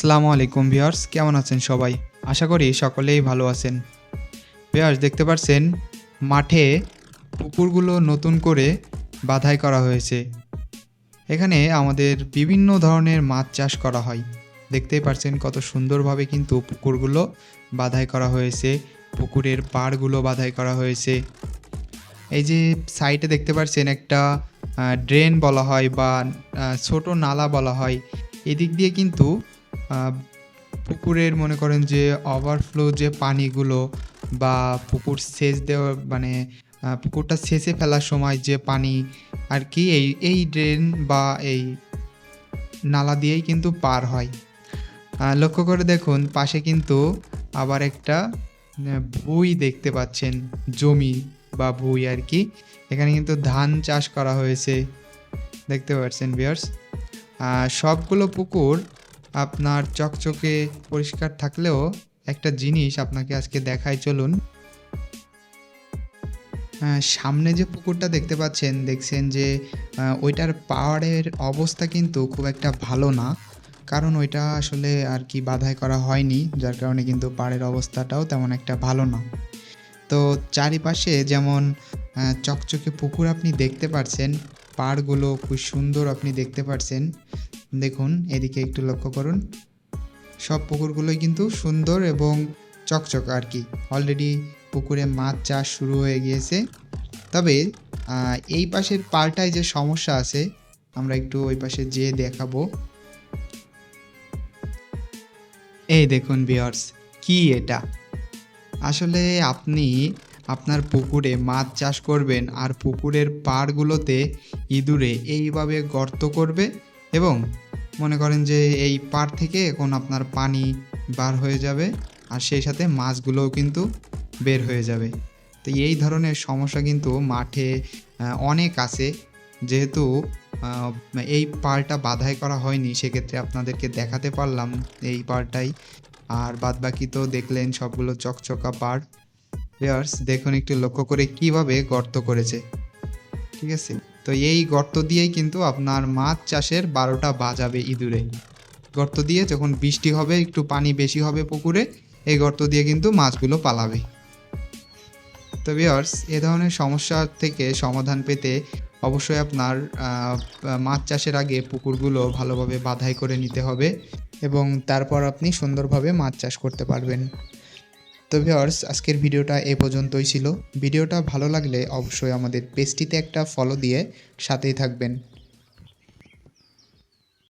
আসসালামু আলাইকুম ভিউয়ার্স, কেমন আছেন সবাই? আশা করি সকলেই ভালো আছেন। ভিউয়ার্স, দেখতে পাচ্ছেন, মাঠে পুকুরগুলো নতুন করে বাধাই করা হয়েছে। এখানে আমাদের বিভিন্ন ধরনের মাছ চাষ করা হয়। দেখতেই পাচ্ছেন কত সুন্দরভাবে কিন্তু পুকুরগুলো বাধাই করা হয়েছে, পুকুরের পাড়গুলো বাধাই করা হয়েছে। এই যে সাইডে দেখতে পাচ্ছেন একটা ড্রেন বলা হয় বা ছোট নালা বলা হয়। এদিক দিয়ে কিন্তু পুকুরের মনে করেন যে ওভারফ্লো যে পানিগুলো বা পুকুর সেচ দেওয়া মানে পুকুরটা সেচে ফেলার সময় যে পানি আর কি এই এই ড্রেন বা এই নালা দিয়েই কিন্তু পার হয়। লক্ষ্য করে দেখুন, পাশে কিন্তু আবার একটা ভুঁই দেখতে পাচ্ছেন, জমি বা ভুঁই আর কি। এখানে কিন্তু ধান চাষ করা হয়েছে, দেখতে পাচ্ছেন বিয়ার্স সবগুলো পুকুর আপনার চকচকে পরিষ্কার থাকলেও একটা জিনিস আপনাকে আজকে দেখাই চলুন। সামনে যে পুকুরটা দেখতে পাচ্ছেন, দেখছেন যে ওইটার পাহাড়ের অবস্থা কিন্তু খুব একটা ভালো না। কারণ ওইটা আসলে আর কি বাধাই করা হয়নি, যার কারণে কিন্তু পাড়ের অবস্থাটাও তেমন একটা ভালো না। তো চারিপাশে যেমন চকচকে পুকুর আপনি দেখতে পাচ্ছেন পাড়গুলো খুব সুন্দর আপনি দেখতে পাচ্ছেন দেখুন, এদিকে একটু লক্ষ্য করুন। সব পুকুরগুলোই কিন্তু সুন্দর এবং চকচক আর কি। অলরেডি পুকুরে মাছ চাষ শুরু হয়ে গিয়েছে। তবে এই পাশের পাড়টায় যে সমস্যা আছে, আমরা একটু ওই পাশে যেয়ে দেখাবো। এই দেখুন বিয়ার্স কি এটা? আসলে আপনি আপনার পুকুরে মাছ চাষ করবেন আর পুকুরের পাড়গুলোতে ইঁদুরে এইভাবে গর্ত করবে এবং মনে করেন যে এই পাড় থেকে এখন আপনার পানি বার হয়ে যাবে আর সেই সাথে মাছগুলোও কিন্তু বের হয়ে যাবে। তো এই ধরনের সমস্যা কিন্তু মাঠে অনেক আছে। যেহেতু এই পাড়টা বাধাই করা হয়নি, সেক্ষেত্রে আপনাদেরকে দেখাতে পারলাম এই পাড়টাই। আর বাদবাকি তো দেখলেন সবগুলো চকচকা পাড়। ভিউয়ার্স দেখুন একটু লক্ষ্য করে কীভাবে গর্ত করেছে। ঠিক আছে? তো এই গর্ত দিয়েই কিন্তু আপনার মাছ চাষের বারোটা বাজাবে ইঁদুরে। গর্ত দিয়ে যখন বৃষ্টি হবে, একটু পানি বেশি হবে পুকুরে, এই গর্ত দিয়ে কিন্তু মাছগুলো পালাবে। তো ভিউয়ার্স এ ধরনের সমস্যা থেকে সমাধান পেতে অবশ্যই আপনার মাছ চাষের আগে পুকুরগুলো ভালোভাবে বাধাই করে নিতে হবে এবং তারপর আপনি সুন্দরভাবে মাছ চাষ করতে পারবেন। তো ভিওর্স আজকের ভিডিওটা এ পর্যন্তই ছিল। ভিডিওটা ভালো লাগলে অবশ্যই আমাদের পেজটিতে একটা ফলো দিয়ে সাথেই থাকবেন।